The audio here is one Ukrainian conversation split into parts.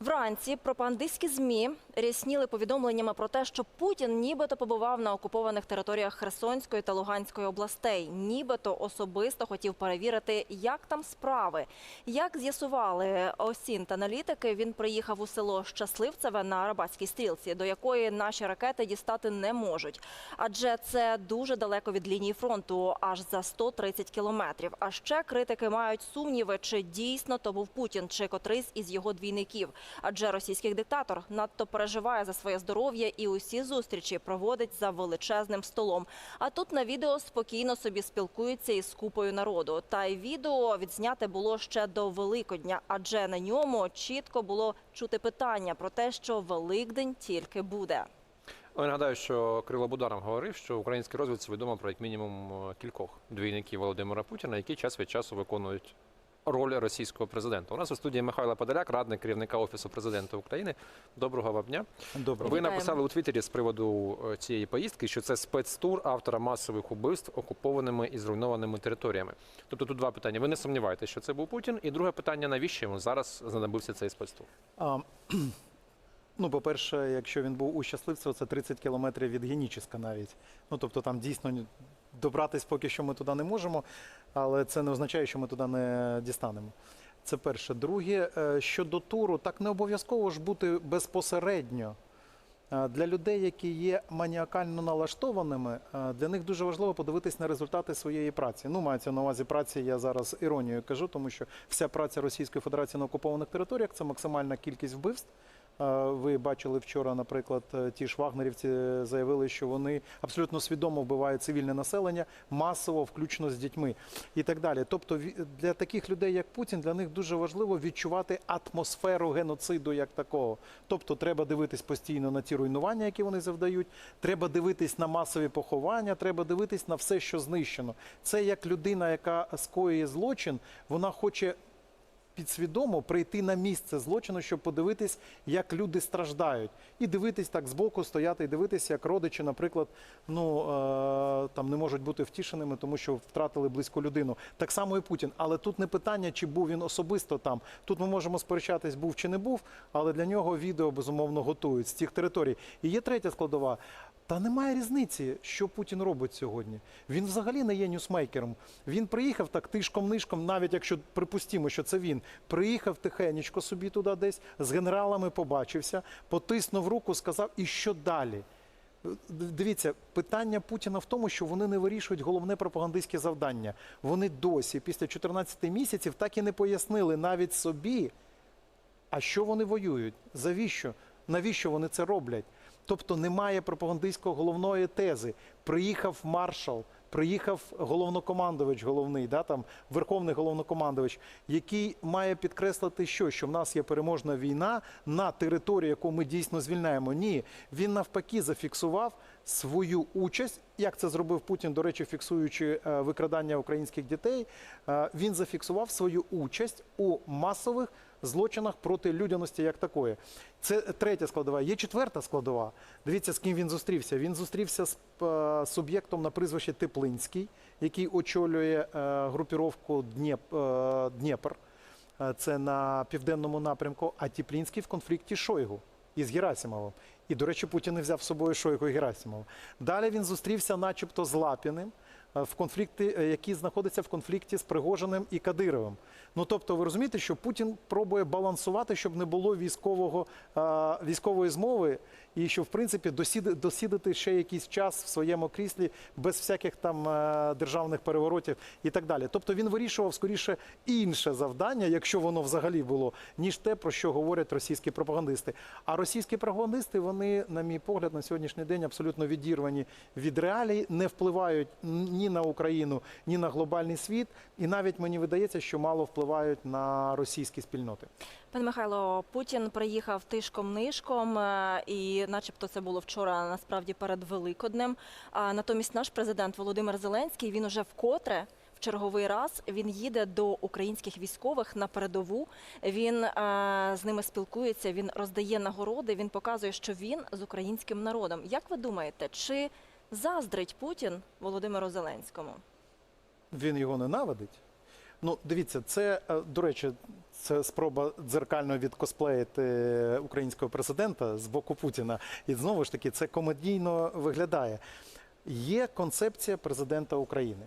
Вранці пропагандистські змі рясніли повідомленнями про те, що Путін нібито побував на окупованих територіях Херсонської та Луганської областей, нібито особисто хотів перевірити, як там справи. Як з'ясували осінт аналітики, він приїхав у село Щасливцеве на Арабатській стрілці, до якої наші ракети дістати не можуть. Адже це дуже далеко від лінії фронту, аж за 130 кілометрів. А ще критики мають сумніви, чи дійсно то був Путін, чи котрийсь із його двійників. Адже російський диктатор надто переживає за своє здоров'я і усі зустрічі проводить за величезним столом. А тут на відео спокійно собі спілкується із купою народу. Та й відео відзняте було ще до Великодня, адже на ньому чітко було чути питання про те, що Великдень тільки буде. Але нагадаю, що Кирило Бударов говорив, що українській розвідці відомо про як мінімум е, кількох двійників Володимира Путіна, які час від часу виконують роль російського президента. У нас у студії Михайло Подоляк, радник керівника офісу президента України. Доброго вам дня. Добре. Ви написали у Твіттері з приводу е, цієї поїздки, що це спецтур автора масових убивств окупованими і зруйнованими територіями. Тобто тут два питання. Ви не сумніваєтеся, що це був Путін? І друге питання: навіщо йому зараз знадобився цей спецтур? А, ну, по-перше, якщо він був у щасливцево, це 30 кілометрів від Геніческа навіть. Ну, тобто там дійсно добратись поки що ми туди не можемо, але це не означає, що ми туди не дістанемо. Це перше. Друге, е, щодо туру, так не обов'язково ж бути безпосередньо. Е, Для людей, які є маніакально налаштованими, е, для них дуже важливо подивитись на результати своєї праці. Ну, мається на увазі праці, я зараз іронією кажу, тому що вся праця Російської Федерації на окупованих територіях це максимальна кількість вбивств. Ви бачили вчора, наприклад, е, ті ж вагнерівці заявили, що вони абсолютно свідомо вбивають цивільне населення, масово, включно з дітьми і так далі. Тобто, для таких людей, як Путін, для них дуже важливо відчувати атмосферу геноциду як такого. Тобто, треба дивитись постійно на ті руйнування, які вони завдають. Треба дивитись на масові поховання, треба дивитись на все, що знищено. Це як людина, яка скоює злочин, вона хоче підсвідомо прийти на місце злочину, щоб подивитись, як люди страждають, і дивитись так збоку, стояти і дивитися, як родичі, наприклад, ну е, там не можуть бути втішеними, тому що втратили близьку людину. Так само і Путін. Але тут не питання, чи був він особисто там. Тут ми можемо сперечатись, був чи не був, але для нього відео безумовно готують з цих територій. І є третя складова. Та немає різниці, що Путін робить сьогодні. Він взагалі не є ньюсмейкером. Він приїхав так тишком-нишком, навіть якщо припустимо, що це він. Приїхав тихенечко собі туди десь, з генералами побачився, потиснув руку, сказав, і що далі? Дивіться, питання Путіна в тому, що вони не вирішують головне пропагандистське завдання. Вони досі, після 14 місяців, так і не пояснили навіть собі, а що вони воюють? Завіщо? Навіщо вони це роблять? Тобто немає пропагандистського головної тези. Приїхав маршал, приїхав головнокомандувач головний, да, там, верховний головнокомандувач, який має підкреслити, що, що в нас є переможна війна на території, яку ми дійсно звільняємо. Ні, він навпаки зафіксував свою участь. Як це зробив Путін, до речі, фіксуючи е, викрадання українських дітей, е, він зафіксував свою участь у масових злочинах проти людяності як такої. Це третя складова. Є четверта складова. Дивіться, з ким він зустрівся. Він зустрівся з е, суб'єктом на прізвище Теплинський, який очолює е, групіровку Дніп, е, Дніпр. Це на південному напрямку, а Теплінський в конфлікті Шойгу із Герасимовим. І, до речі, Путін не взяв з собою Шойгу і Герасимова. Далі він зустрівся, начебто, з Лапіним, в конфлікті, які знаходяться в конфлікті з Пригожиним і Кадировим. Ну тобто, ви розумієте, що Путін пробує балансувати, щоб не було військового е, військової змови, і що в принципі досідати ще якийсь час в своєму кріслі без всяких там е, державних переворотів і так далі. Тобто він вирішував скоріше інше завдання, якщо воно взагалі було, ніж те, про що говорять російські пропагандисти. А російські пропагандисти, вони, на мій погляд, на сьогоднішній день абсолютно відірвані від реалій, не впливають ні на Україну, ні на глобальний світ, і навіть мені видається, що мало впливають на російські спільноти. Пане Михайло, Путін приїхав тишком-нишком, е, і, начебто, це було вчора насправді перед Великоднем. А натомість наш президент Володимир Зеленський він уже вкотре. В черговий раз він їде до українських військових на передову. Він е, з ними спілкується, він роздає нагороди. Він показує, що він з українським народом. Як ви думаєте, чи заздрить Путін Володимиру Зеленському? Він його ненавидить. Ну, дивіться, це, е, до речі, це спроба дзеркально відкосплеїти українського президента з боку Путіна. І знову ж таки, це комедійно виглядає. Є концепція президента України.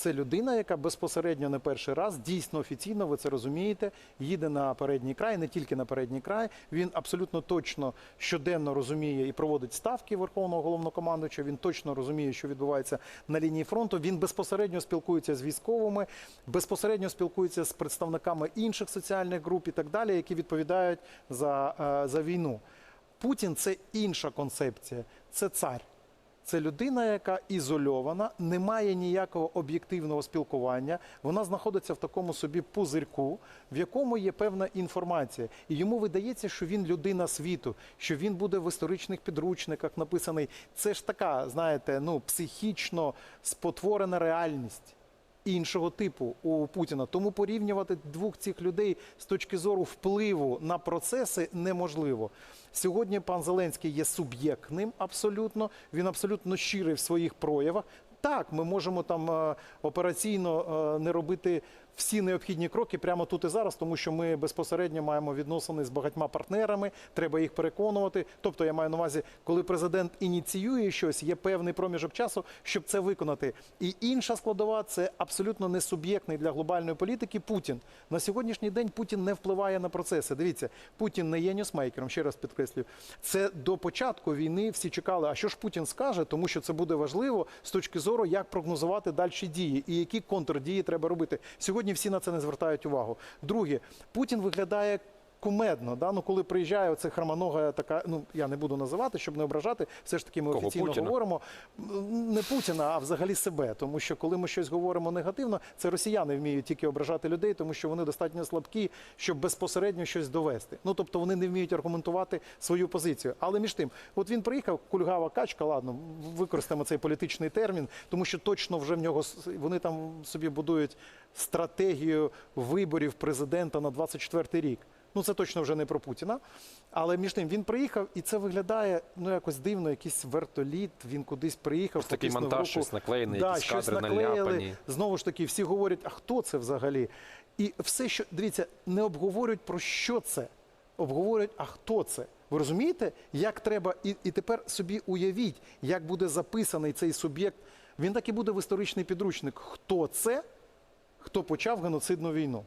Це людина, яка безпосередньо не перший раз, дійсно офіційно, ви це розумієте, їде на передній край, не тільки на передній край. Він абсолютно точно щоденно розуміє і проводить ставки Верховного головнокомандуюча. Він точно розуміє, що відбувається на лінії фронту. Він безпосередньо спілкується з військовими, безпосередньо спілкується з представниками інших соціальних груп і так далі, які відповідають за, е, за війну. Путін це інша концепція, це цар. Це людина, яка ізольована, не має ніякого об'єктивного спілкування. Вона знаходиться в такому собі пузирку, в якому є певна інформація. І йому видається, що він людина світу, що він буде в історичних підручниках написаний. Це ж така, знаєте, ну психічно спотворена реальність. Іншого типу у Путіна тому порівнювати двох цих людей з точки зору впливу на процеси неможливо. Сьогодні пан Зеленський є суб'єктним абсолютно. Він абсолютно щирий в своїх проявах. Так, ми можемо там е, операційно е, не робити всі необхідні кроки прямо тут і зараз, тому що ми безпосередньо маємо відносини з багатьма партнерами. Треба їх переконувати. Тобто, я маю на увазі, коли президент ініціює щось, є певний проміжок часу, щоб це виконати. І інша складова це абсолютно не суб'єктний для глобальної політики Путін. На сьогоднішній день Путін не впливає на процеси. Дивіться, Путін не є ньюсмейкером, ще раз підкреслюю. Це до початку війни всі чекали, а що ж Путін скаже, тому що це буде важливо з точки зору, як прогнозувати далі дії і які контрдії треба робити. Сьогодні всі на це не звертають увагу. Друге, Путін виглядає. Кумедно, да? ну, коли приїжджає оце хромонога така, ну я не буду називати, щоб не ображати. Все ж таки, ми Кого, офіційно Путіна? говоримо не Путіна, а взагалі себе. Тому що коли ми щось говоримо негативно, це росіяни вміють тільки ображати людей, тому що вони достатньо слабкі, щоб безпосередньо щось довести. Ну тобто вони не вміють аргументувати свою позицію. Але між тим, от він приїхав, кульгава качка, ладно, використаємо цей політичний термін, тому що точно вже в нього вони там собі будують стратегію виборів президента на 24 рік. Ну, це точно вже не про Путіна. Але між тим він приїхав, і це виглядає ну якось дивно, якийсь вертоліт. Він кудись приїхав. Ось такий монтаж, руку. щось наклеєне, да, якісь щось кадри наклеїли. наляпані. Знову ж таки, всі говорять, а хто це взагалі? І все, що дивіться, не обговорюють про що це, обговорюють, а хто це. Ви розумієте, як треба, і, і тепер собі уявіть, як буде записаний цей суб'єкт. Він так і буде в історичний підручник. Хто це, хто почав геноцидну війну?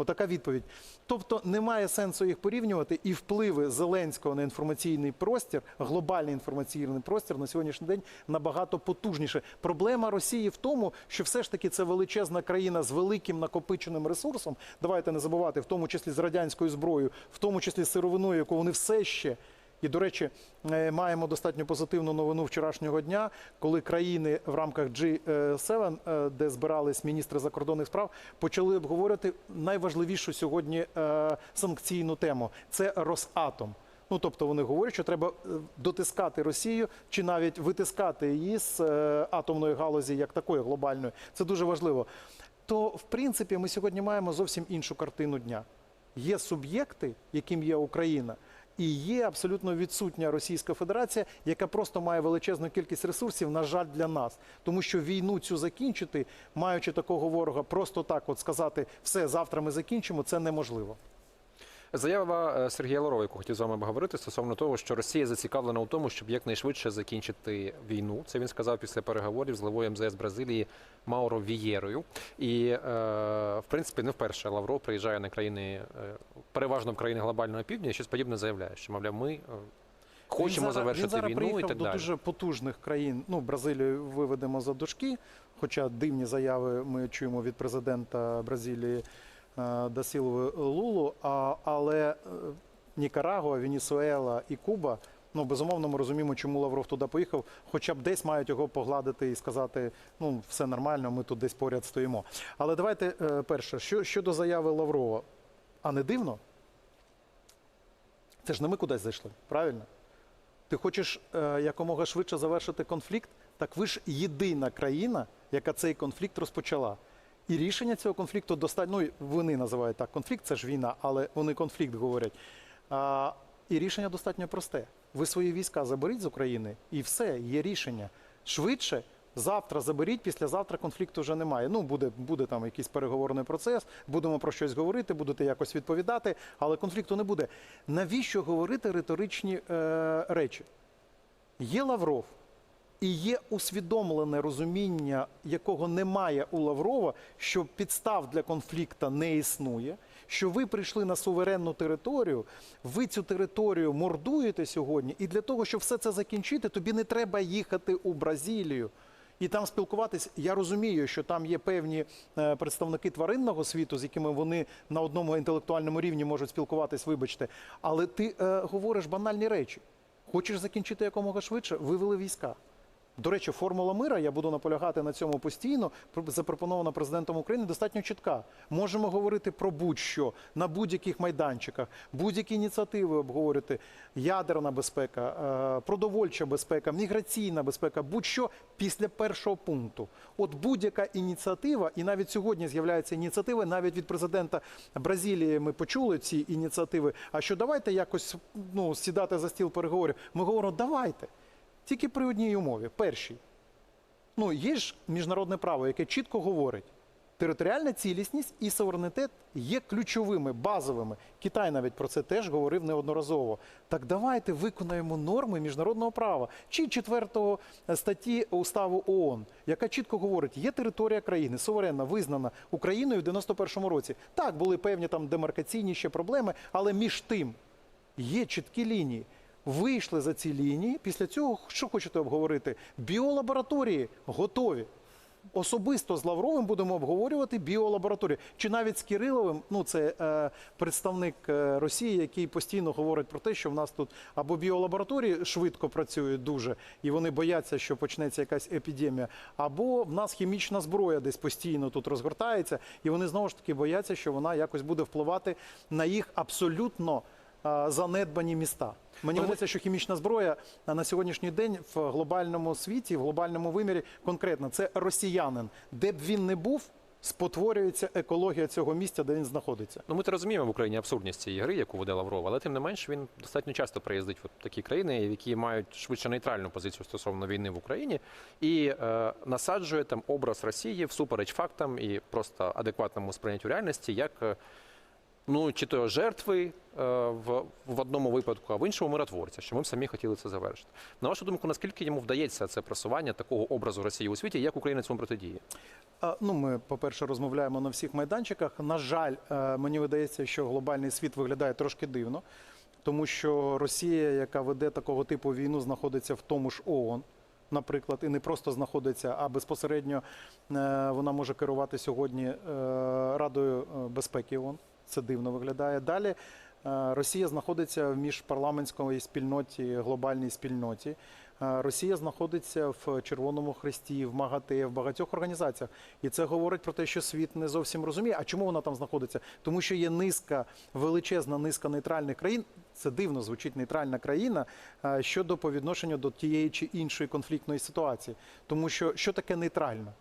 Отака відповідь. Тобто немає сенсу їх порівнювати, і впливи Зеленського на інформаційний простір, глобальний інформаційний простір на сьогоднішній день набагато потужніше. Проблема Росії в тому, що все ж таки це величезна країна з великим накопиченим ресурсом. Давайте не забувати, в тому числі з радянською зброєю, в тому числі з сировиною, яку вони все ще. І, до речі, е, маємо достатньо позитивну новину вчорашнього дня, коли країни в рамках G7, е, де збирались міністри закордонних справ, почали обговорювати найважливішу сьогодні е, санкційну тему це Росатом. Ну тобто вони говорять, що треба е, дотискати Росію чи навіть витискати її з е, атомної галузі як такої глобальної. Це дуже важливо. То в принципі ми сьогодні маємо зовсім іншу картину дня. Є суб'єкти, яким є Україна, і є абсолютно відсутня Російська Федерація, яка просто має величезну кількість ресурсів, на жаль, для нас. Тому що війну цю закінчити, маючи такого ворога, просто так от сказати все, завтра ми закінчимо, це неможливо. Заява е, Сергія Ларова, яку хотів з вами обговорити, стосовно того, що Росія зацікавлена у тому, щоб якнайшвидше закінчити війну. Це він сказав після переговорів з главою МЗС Бразилії Мауро Вієрою. І е, в принципі не вперше Лавров приїжджає на країни, е, переважно в країни глобального півдня, і щось подібне заявляє, що мовляв, ми хочемо він зараз, завершити він зараз війну приїхав і так до далі. дуже потужних країн. Ну, Бразилію виведемо за дошки, хоча дивні заяви ми чуємо від президента Бразилії Дасілови Лулу. А, але е, Нікарагуа, Венесуела і Куба. Ну, безумовно, ми розуміємо, чому Лавров туди поїхав. Хоча б десь мають його погладити і сказати, ну, все нормально, ми тут десь поряд стоїмо. Але давайте е, перше, що, щодо заяви Лаврова. А не дивно? Це ж не ми кудись зайшли, правильно? Ти хочеш е, якомога швидше завершити конфлікт? Так ви ж єдина країна, яка цей конфлікт розпочала. І рішення цього конфлікту достатньо. Ну, вони називають так конфлікт, це ж війна, але вони конфлікт говорять. А, і рішення достатньо просте. Ви свої війська заберіть з України, і все, є рішення. Швидше Завтра заберіть, післязавтра конфлікту вже немає. Ну, буде, буде там якийсь переговорний процес, будемо про щось говорити, будете якось відповідати, але конфлікту не буде. Навіщо говорити риторичні е, речі? Є Лавров, і є усвідомлене розуміння, якого немає у Лаврова, що підстав для конфлікту не існує. Що ви прийшли на суверенну територію, ви цю територію мордуєте сьогодні, і для того, щоб все це закінчити, тобі не треба їхати у Бразилію і там спілкуватись. Я розумію, що там є певні е, представники тваринного світу, з якими вони на одному інтелектуальному рівні можуть спілкуватись, вибачте. Але ти е, говориш банальні речі. Хочеш закінчити якомога швидше? Вивели війська. До речі, формула мира, я буду наполягати на цьому постійно, пр- запропонована президентом України, достатньо чітка. Можемо говорити про будь-що на будь-яких майданчиках, будь-які ініціативи обговорити. Ядерна безпека, е, продовольча безпека, міграційна безпека, будь-що після першого пункту. От будь-яка ініціатива, і навіть сьогодні з'являються ініціативи, навіть від президента Бразилії ми почули ці ініціативи. А що давайте якось ну, сідати за стіл переговорів? Ми говоримо, давайте. Тільки при одній умові. Першій. Ну, є ж міжнародне право, яке чітко говорить, територіальна цілісність і суверенітет є ключовими, базовими. Китай навіть про це теж говорив неодноразово. Так давайте виконаємо норми міжнародного права чи четвертого статті Уставу ООН, яка чітко говорить, є територія країни, суверенна, визнана Україною в 91-му році. Так, були певні там демаркаційні ще проблеми, але між тим є чіткі лінії. Вийшли за ці лінії. Після цього що хочете обговорити? Біолабораторії готові. Особисто з Лавровим будемо обговорювати біолабораторії. Чи навіть з Кириловим, ну це е, представник е, Росії, який постійно говорить про те, що в нас тут або біолабораторії швидко працюють дуже, і вони бояться, що почнеться якась епідемія, або в нас хімічна зброя десь постійно тут розгортається, і вони знову ж таки бояться, що вона якось буде впливати на їх абсолютно занедбані міста. Мені здається, що хімічна зброя на сьогоднішній день в глобальному світі, в глобальному вимірі конкретно це росіянин. Де б він не був, спотворюється екологія цього місця, де він знаходиться. Ну, ми то розуміємо в Україні абсурдність цієї гри, яку веде Лавров, але тим не менш він достатньо часто приїздить в такі країни, які мають швидше нейтральну позицію стосовно війни в Україні, і е, насаджує там образ Росії всупереч фактам і просто адекватному сприйняттю реальності, як е, ну чи то жертви е, в, в одному випадку, а в іншому миротворця, що ми б самі хотіли це завершити. На вашу думку, наскільки йому вдається це просування такого образу Росії у світі, як Україна цьому протидіє? Ну, ми, по-перше, розмовляємо на всіх майданчиках. На жаль, е, мені видається, що глобальний світ виглядає трошки дивно, тому що Росія, яка веде такого типу війну, знаходиться в тому ж ООН. Наприклад, і не просто знаходиться, а безпосередньо е, вона може керувати сьогодні Радою безпеки ООН. Це дивно виглядає. Далі е, Росія знаходиться в міжпарламентській спільноті, глобальній спільноті. Е, Росія знаходиться в Червоному Хресті, в МАГАТЕ, в багатьох організаціях. І це говорить про те, що світ не зовсім розуміє. А чому вона там знаходиться? Тому що є низка, величезна низка нейтральних країн. Це дивно звучить нейтральна країна е, щодо по відношенню до тієї чи іншої конфліктної ситуації. Тому що що таке нейтральна?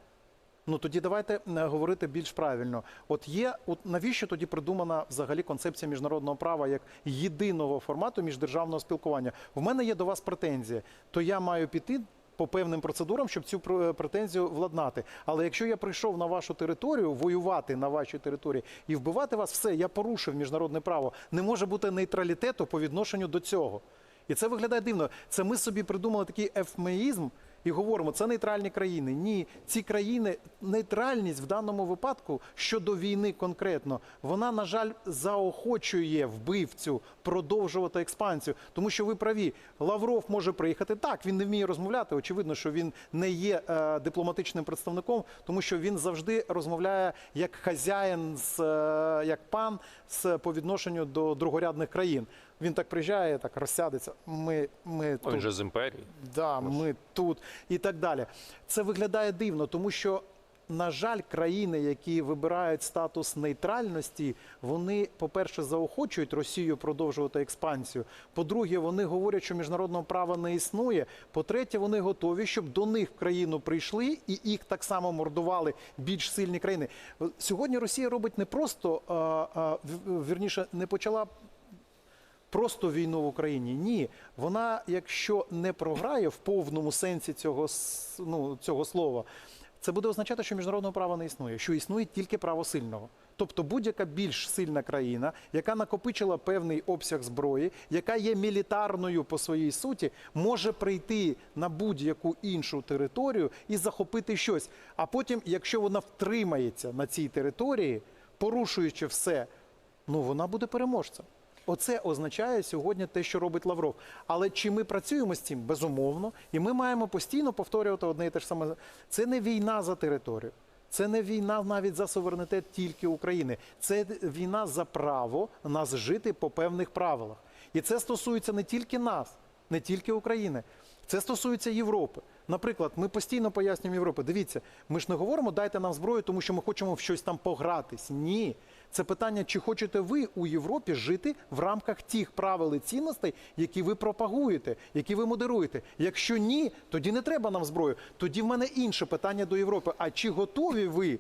Ну тоді давайте е, говорити більш правильно. От є, от навіщо тоді придумана взагалі концепція міжнародного права як єдиного формату міждержавного спілкування? В мене є до вас претензія, то я маю піти. По певним процедурам, щоб цю претензію владнати. Але якщо я прийшов на вашу територію, воювати на вашій території і вбивати вас, все, я порушив міжнародне право. Не може бути нейтралітету по відношенню до цього. І це виглядає дивно. Це ми собі придумали такий ефмеїзм і говоримо, це нейтральні країни. Ні, ці країни, нейтральність в даному випадку щодо війни конкретно, вона, на жаль, заохочує вбивцю продовжувати експансію. Тому що ви праві, Лавров може приїхати. Так, він не вміє розмовляти. Очевидно, що він не є е, дипломатичним представником, тому що він завжди розмовляє як хазяїн, з, е, як пан з по відношенню до другорядних країн. Він так приїжджає, так розсядеться. Ми, ми тут. він же з імперії. Да, ми тут і так далі. Це виглядає дивно, тому що, на жаль, країни, які вибирають статус нейтральності, вони, по-перше, заохочують Росію продовжувати експансію. По-друге, вони говорять, що міжнародного права не існує. По-третє, вони готові, щоб до них в країну прийшли і їх так само мордували більш сильні країни. Сьогодні Росія робить не просто а, а, вірніше, не почала просто війну в Україні. Ні, вона, якщо не програє в повному сенсі цього, ну, цього слова, це буде означати, що міжнародного права не існує, що існує тільки право сильного. Тобто будь-яка більш сильна країна, яка накопичила певний обсяг зброї, яка є мілітарною по своїй суті, може прийти на будь-яку іншу територію і захопити щось. А потім, якщо вона втримається на цій території, порушуючи все, ну вона буде переможцем. Оце означає сьогодні те, що робить Лавров. Але чи ми працюємо з цим? Безумовно. І ми маємо постійно повторювати одне і те ж саме. Це не війна за територію. Це не війна навіть за суверенітет тільки України. Це війна за право нас жити по певних правилах. І це стосується не тільки нас, не тільки України. Це стосується Європи. Наприклад, ми постійно пояснюємо Європі. Дивіться, ми ж не говоримо, дайте нам зброю, тому що ми хочемо в щось там погратись. Ні. Це питання, чи хочете ви у Європі жити в рамках тих правил і цінностей, які ви пропагуєте, які ви модеруєте. Якщо ні, тоді не треба нам зброю. Тоді в мене інше питання до Європи. А чи готові ви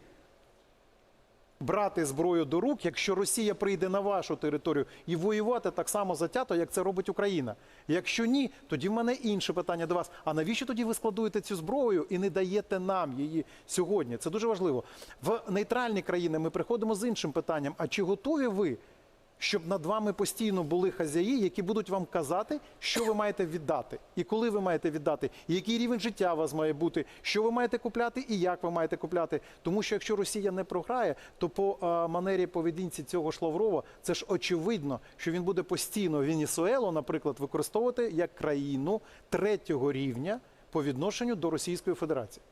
брати зброю до рук, якщо Росія прийде на вашу територію і воювати так само затято, як це робить Україна? Якщо ні, тоді в мене інше питання до вас. А навіщо тоді ви складуєте цю зброю і не даєте нам її сьогодні? Це дуже важливо. В нейтральні країни ми приходимо з іншим питанням: а чи готові ви? Щоб над вами постійно були хазяї, які будуть вам казати, що ви маєте віддати, і коли ви маєте віддати, і який рівень життя у вас має бути, що ви маєте купляти і як ви маєте купляти. Тому що якщо Росія не програє, то по е, манері поведінці цього ж Лаврова це ж очевидно, що він буде постійно Венесуелу, наприклад, використовувати як країну третього рівня по відношенню до Російської Федерації.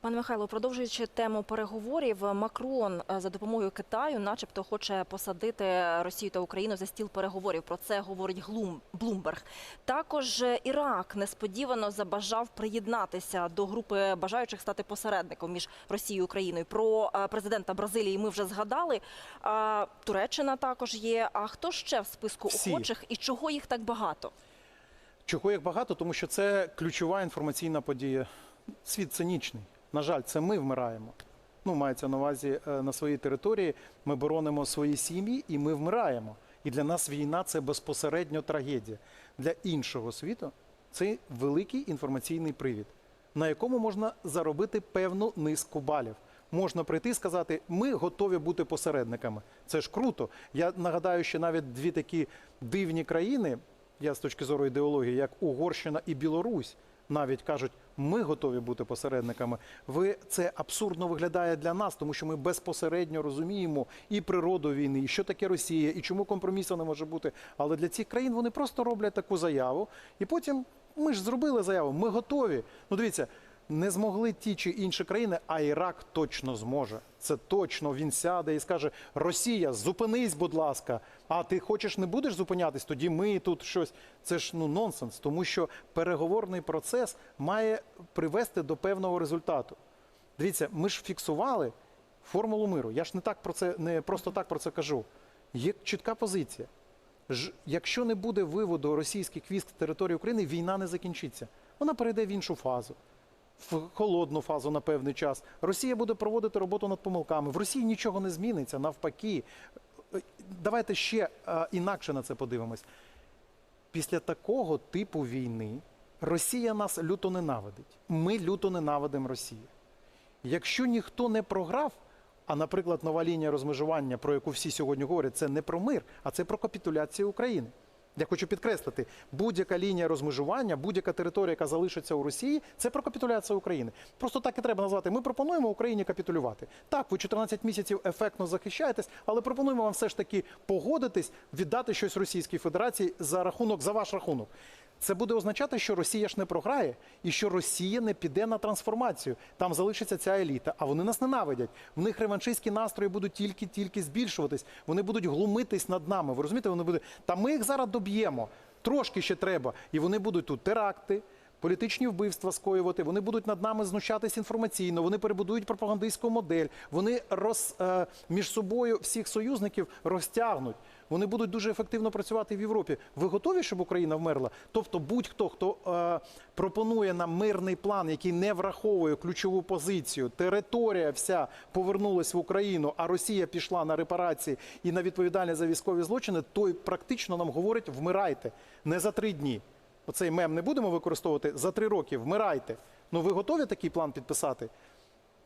Пане Михайло, продовжуючи тему переговорів, Макрон е, за допомогою Китаю, начебто, хоче посадити Росію та Україну за стіл переговорів. Про це говорить Глум Блумберг. Також е, Ірак несподівано забажав приєднатися до групи бажаючих стати посередником між Росією і Україною. Про е, президента Бразилії ми вже згадали. Туреччина також є. А хто ще в списку Всі. охочих і чого їх так багато? Чого як багато, тому що це ключова інформаційна подія. Світ цинічний. На жаль, це ми вмираємо. Ну, мається на увазі е, на своїй території. Ми боронимо свої сім'ї і ми вмираємо. І для нас війна це безпосередньо трагедія. Для іншого світу це великий інформаційний привід, на якому можна заробити певну низку балів. Можна прийти і сказати, ми готові бути посередниками. Це ж круто. Я нагадаю, що навіть дві такі дивні країни, я з точки зору ідеології, як Угорщина і Білорусь, навіть кажуть, ми готові бути посередниками. Ви це абсурдно виглядає для нас, тому що ми безпосередньо розуміємо і природу війни, і що таке Росія, і чому компромісу не може бути. Але для цих країн вони просто роблять таку заяву, і потім ми ж зробили заяву. Ми готові. Ну дивіться. Не змогли ті чи інші країни, а Ірак точно зможе. Це точно він сяде і скаже: Росія, зупинись, будь ласка. А ти хочеш не будеш зупинятись? Тоді ми тут щось. Це ж ну нонсенс, тому що переговорний процес має привести до певного результату. Дивіться, ми ж фіксували формулу миру. Я ж не так про це не просто так про це кажу. Є чітка позиція. Ж, якщо не буде виводу російських військ з території України, війна не закінчиться. Вона перейде в іншу фазу, в холодну фазу на певний час. Росія буде проводити роботу над помилками. В Росії нічого не зміниться, навпаки. Е, Давайте ще е, інакше на це подивимось. Після такого типу війни Росія нас люто ненавидить. Ми люто ненавидимо Росію. Якщо ніхто не програв, а, наприклад, нова лінія розмежування, про яку всі сьогодні говорять, це не про мир, а це про капітуляцію України. Я хочу підкреслити, будь-яка лінія розмежування, будь-яка територія, яка залишиться у Росії, це про капітуляцію України. Просто так і треба назвати. Ми пропонуємо Україні капітулювати. Так, ви 14 місяців ефектно захищаєтесь, але пропонуємо вам все ж таки погодитись, віддати щось Російській Федерації за рахунок, за ваш рахунок. Це буде означати, що Росія ж не програє і що Росія не піде на трансформацію. Там залишиться ця еліта, а вони нас ненавидять. В них реваншистські настрої будуть тільки-тільки збільшуватись. Вони будуть глумитись над нами. Ви розумієте, вони будуть та ми їх зараз доб'ємо. Трошки ще треба. І вони будуть тут теракти. Політичні вбивства скоювати, вони будуть над нами знущатись інформаційно, вони перебудують пропагандистську модель, вони роз, е, між собою всіх союзників розтягнуть. Вони будуть дуже ефективно працювати в Європі. Ви готові, щоб Україна вмерла? Тобто, будь-хто, хто е, пропонує нам мирний план, який не враховує ключову позицію, територія вся повернулась в Україну, а Росія пішла на репарації і на відповідальність за військові злочини, той практично нам говорить: вмирайте не за три дні. Оцей мем не будемо використовувати за три роки. Вмирайте. Ну ви готові такий план підписати?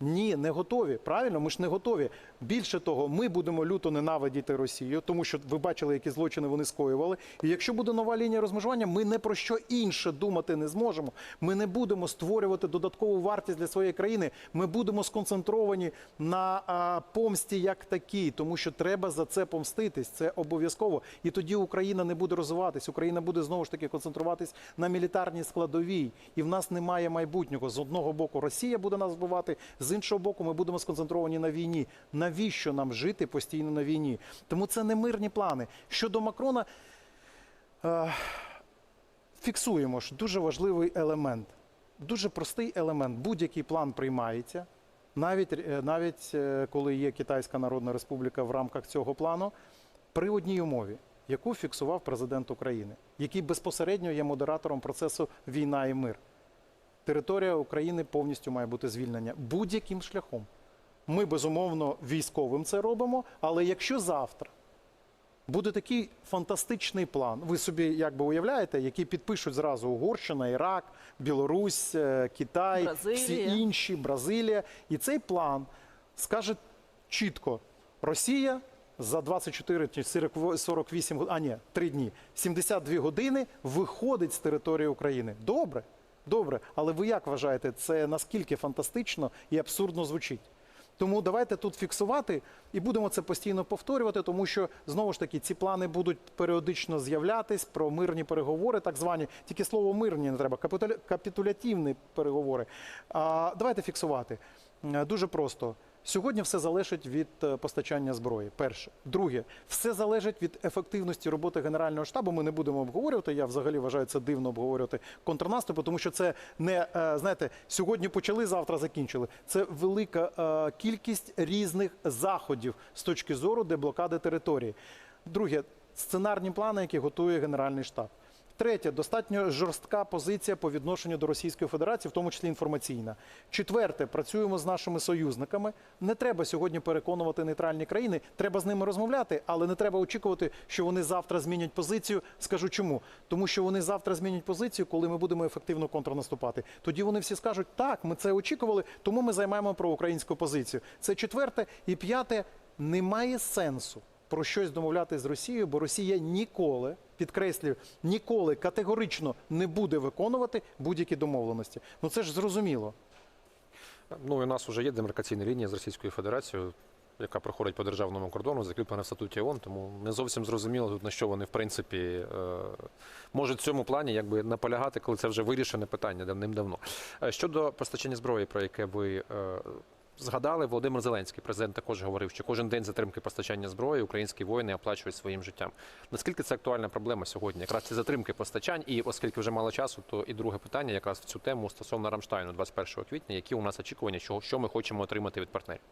Ні, не готові. Правильно, ми ж не готові. Більше того, ми будемо люто ненавидіти Росію, тому що ви бачили, які злочини вони скоювали. І якщо буде нова лінія розмежування, ми не про що інше думати не зможемо. Ми не будемо створювати додаткову вартість для своєї країни. Ми будемо сконцентровані на а, помсті як такій, тому що треба за це помститись. Це обов'язково. І тоді Україна не буде розвиватись. Україна буде знову ж таки концентруватись на мілітарній складовій. І в нас немає майбутнього. З одного боку Росія буде нас вбивати, з іншого боку, ми будемо сконцентровані на війні. Навіщо нам жити постійно на війні? Тому це не мирні плани. Щодо Макрона, е, фіксуємо ж дуже важливий елемент. Дуже простий елемент. Будь-який план приймається, навіть, е, навіть е, коли є Китайська Народна Республіка в рамках цього плану, при одній умові, яку фіксував президент України, який безпосередньо є модератором процесу війна і мир. Територія України повністю має бути звільнена будь-яким шляхом. Ми безумовно військовим це робимо, але якщо завтра буде такий фантастичний план, ви собі як би уявляєте, який підпишуть зразу Угорщина, Ірак, Білорусь, е, Китай, всі інші, Бразилія, і цей план скаже чітко: Росія за 24 чи 40 48 год- а ні, 3 дні, 72 години виходить з території України. Добре, добре. Але ви як вважаєте, це наскільки фантастично і абсурдно звучить? Тому давайте тут фіксувати і будемо це постійно повторювати, тому що знову ж таки ці плани будуть періодично з'являтись про мирні переговори, так звані. Тільки слово мирні не треба, капітуля- капітулятивні переговори. А, давайте фіксувати. Е, Дуже просто. Сьогодні все залежить від е, постачання зброї. Перше, друге, все залежить від ефективності роботи Генерального штабу. Ми не будемо обговорювати. Я взагалі вважаю це дивно обговорювати контрнаступ, тому що це не е, знаєте, сьогодні почали, завтра закінчили. Це велика е, кількість різних заходів з точки зору деблокади території. Друге, сценарні плани, які готує Генеральний штаб. Третє, достатньо жорстка позиція по відношенню до Російської Федерації, в тому числі інформаційна. Четверте, працюємо з нашими союзниками. Не треба сьогодні переконувати нейтральні країни. Треба з ними розмовляти, але не треба очікувати, що вони завтра змінять позицію. Скажу чому? Тому що вони завтра змінять позицію, коли ми будемо ефективно контрнаступати. Тоді вони всі скажуть, так, ми це очікували, тому ми займаємо проукраїнську позицію. Це четверте і п'яте. Немає сенсу про щось домовляти з Росією, бо Росія ніколи, підкреслюю, ніколи категорично не буде виконувати будь-які домовленості. Ну це ж зрозуміло. Ну і у нас вже є демаркаційна лінія з Російською Федерацією, яка проходить по державному кордону, закріплена в статуті ООН, тому не зовсім зрозуміло тут на що вони в принципі е, можуть в цьому плані якби наполягати, коли це вже вирішене питання давним-давно. Е, Щодо постачання зброї, про яке ви е, згадали, Володимир Зеленський, президент, також говорив, що кожен день затримки постачання зброї українські воїни оплачують своїм життям. Наскільки це актуальна проблема сьогодні? Якраз ці затримки постачань, і оскільки вже мало часу, то і друге питання якраз в цю тему стосовно Рамштайну 21 квітня, які у нас очікування, що, ми хочемо отримати від партнерів.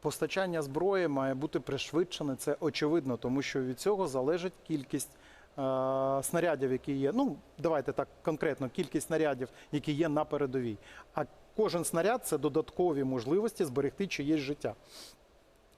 Постачання зброї має бути пришвидшене, це очевидно, тому що від цього залежить кількість е, снарядів, які є. Ну, давайте так конкретно, кількість снарядів, які є на передовій. А кожен снаряд це додаткові можливості зберегти чиєсь життя.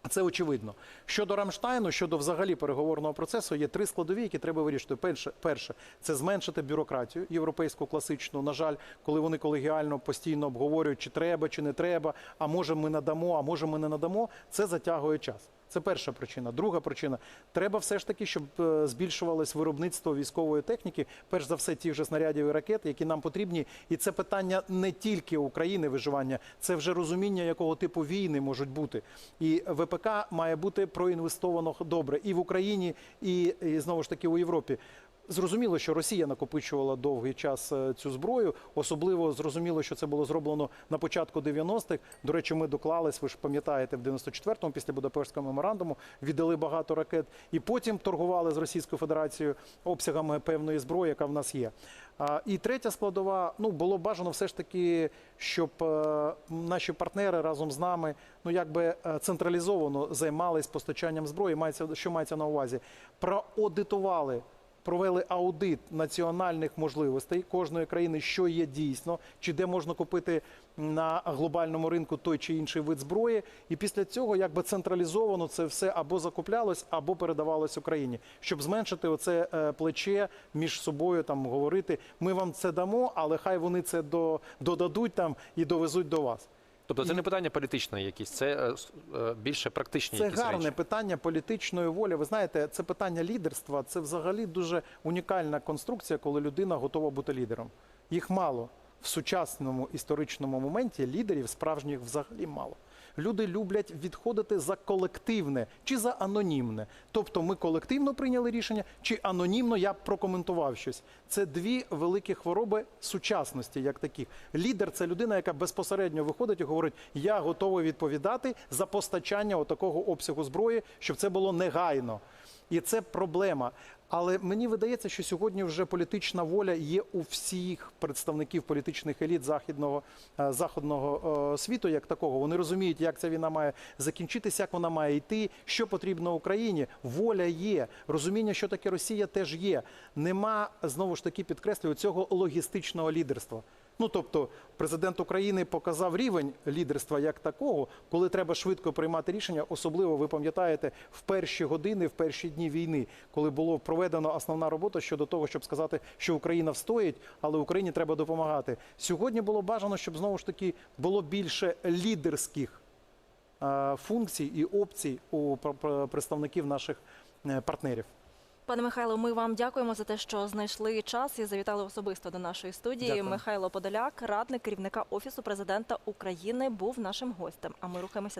Це очевидно. Щодо Рамштайну, щодо взагалі переговорного процесу, є три складові, які треба вирішити. Перше, перше це зменшити бюрократію європейську класичну. На жаль, коли вони колегіально постійно обговорюють, чи треба, чи не треба, а може ми надамо, а може ми не надамо. Це затягує час. Це перша причина. Друга причина треба все ж таки, щоб е, збільшувалось виробництво військової техніки, перш за все, тих же снарядів і ракет, які нам потрібні. І це питання не тільки України виживання, це вже розуміння, якого типу війни можуть бути. І ВПК має бути проінвестовано добре і в Україні, і, і знову ж таки у Європі. Зрозуміло, що Росія накопичувала довгий час е, цю зброю. Особливо зрозуміло, що це було зроблено на початку 90-х. До речі, ми доклались, ви ж пам'ятаєте, в 94-му після Будапештського меморандуму віддали багато ракет, і потім торгували з Російською Федерацією обсягами певної зброї, яка в нас є. І третя складова, ну було бажано все ж таки, щоб е, наші партнери разом з нами ну якби е, централізовано займались постачанням зброї. Мається що мається на увазі, проаудитували. Провели аудит національних можливостей кожної країни, що є дійсно, чи де можна купити на глобальному ринку той чи інший вид зброї, і після цього якби централізовано це все або закуплялось, або передавалось Україні, щоб зменшити оце е, плече між собою, там говорити: ми вам це дамо, але хай вони це до, додадуть там і довезуть до вас. Тобто це не питання політичне якісь, це е, е, більше практичні Це якісь гарне питання політичної волі. Ви знаєте, це питання лідерства. Це взагалі дуже унікальна конструкція, коли людина готова бути лідером. Їх мало в сучасному історичному моменті. Лідерів справжніх взагалі мало. Люди люблять відходити за колективне чи за анонімне. Тобто, ми колективно прийняли рішення, чи анонімно я прокоментував щось. Це дві великі хвороби сучасності, як таких. Лідер це людина, яка безпосередньо виходить і говорить: Я готовий відповідати за постачання отакого обсягу зброї, щоб це було негайно. І це проблема. Але мені видається, що сьогодні вже політична воля є у всіх представників політичних еліт західного західного е, світу, як такого. Вони розуміють, як ця війна має закінчитися, як вона має йти, що потрібно Україні. Воля є, розуміння, що таке Росія, теж є. Нема знову ж таки підкреслюю цього логістичного лідерства. Ну тобто, президент України показав рівень лідерства як такого, коли треба швидко приймати рішення. Особливо ви пам'ятаєте в перші години, в перші дні війни, коли було проведено основна робота щодо того, щоб сказати, що Україна встоїть, але Україні треба допомагати. Сьогодні було бажано, щоб знову ж таки було більше лідерських е, функцій і опцій у пр- пр- представників наших е, партнерів. Пане Михайло, ми вам дякуємо за те, що знайшли час і завітали особисто до нашої студії. Дякую. Михайло Подоляк, радник керівника офісу президента України, був нашим гостем. А ми рухаємося